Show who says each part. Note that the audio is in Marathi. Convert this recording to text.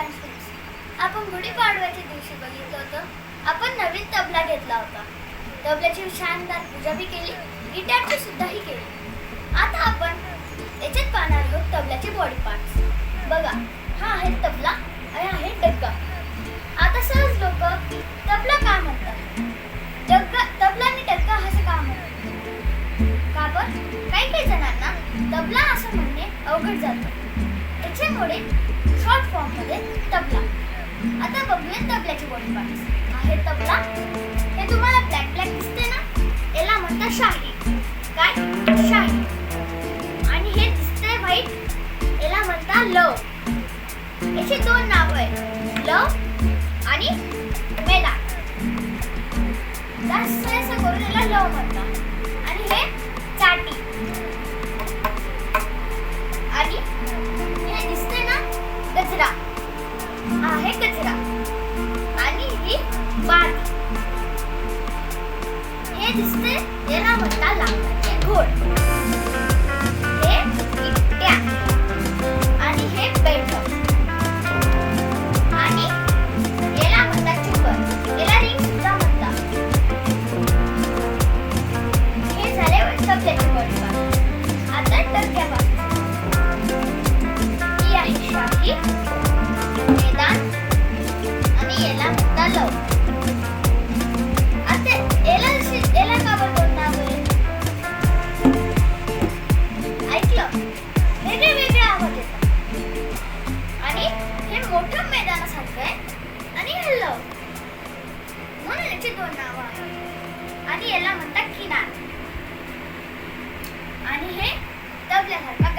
Speaker 1: कॉन्फरन्स आपण गुढीपाडव्याच्या दिवशी बघितलं होतं. आपण नवीन तबला घेतला होता. तबल्याची शानदार पूजा बी केली गिटारची सुद्धाही केली. आता आपण याच्यात पाहणार आहोत तबल्याचे बॉडी पार्ट्स बघा हा आहे तबला आणि आहे डग्गा. आता सहज लोक तबला का म्हणतात? डग्गा तबला आणि डग्गा असं का म्हणतात? का पण काही काही जणांना तबला असं म्हणणे अवघड जातं. त्याच्यामुळे शॉर्ट फॉर्म आहेत तबला तबल्याचे बॉडी पार्ट्स आहे तबला. हे तुम्हाला ब्लॅक ब्लॅक दिसते ना? याला म्हणतात शाही. काय? शाही. आणि हे दिसतंय व्हाईट याला म्हणतात लव याचे दोन नाव आहेत. लव आणि मेला. जास्त असं करून याला लव म्हणतात. वाट हे दिसते याला म्हणतात लाकडाचे घोड हे त्याचे दोन नाव आणि याला म्हणतात किनार आणि हे दबल्यासारखा